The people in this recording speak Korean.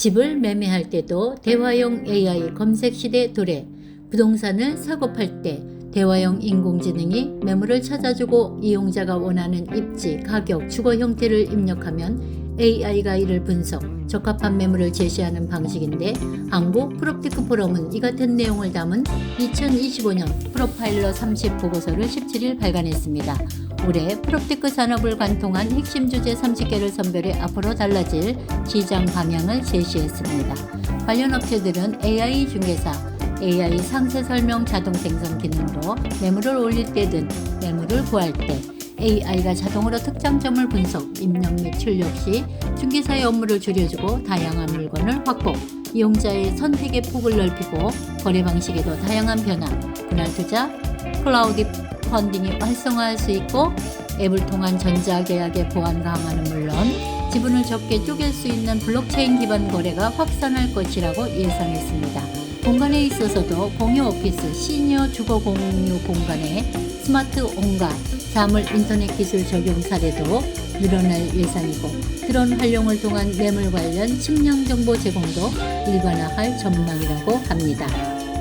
집을 매매할 때도 대화용 AI 검색 시대 도래, 부동산을 사고 팔 때 대화형 인공지능이 매물을 찾아주고 이용자가 원하는 입지, 가격, 주거 형태를 입력하면 AI가 이를 분석, 적합한 매물을 제시하는 방식인데 한국 프롭테크 포럼은 이 같은 내용을 담은 2025년 프로파일러 30 보고서를 17일 발간했습니다. 올해 프롭테크 산업을 관통한 핵심 주제 30개를 선별해 앞으로 달라질 시장 방향을 제시했습니다. 관련 업체들은 AI 중개사, AI 상세 설명 자동 생성 기능으로 매물을 올릴 때든 매물을 구할 때 AI가 자동으로 특장점을 분석, 입력 및 출력 시 중개사의 업무를 줄여주고 다양한 물건을 확보, 이용자의 선택의 폭을 넓히고 거래 방식에도 다양한 변화, 분할 투자, 클라우드 펀딩이 활성화할 수 있고 앱을 통한 전자계약의 보안 강화는 물론 지분을 적게 쪼갤 수 있는 블록체인 기반 거래가 확산할 것이라고 예상했습니다. 공간에 있어서도 공유 오피스, 시니어 주거 공유 공간에 스마트 온가, 사물 인터넷 기술 적용 사례도 늘어날 예상이고 그런 활용을 통한 매물 관련 측량 정보 제공도 일반화할 전망이라고 합니다.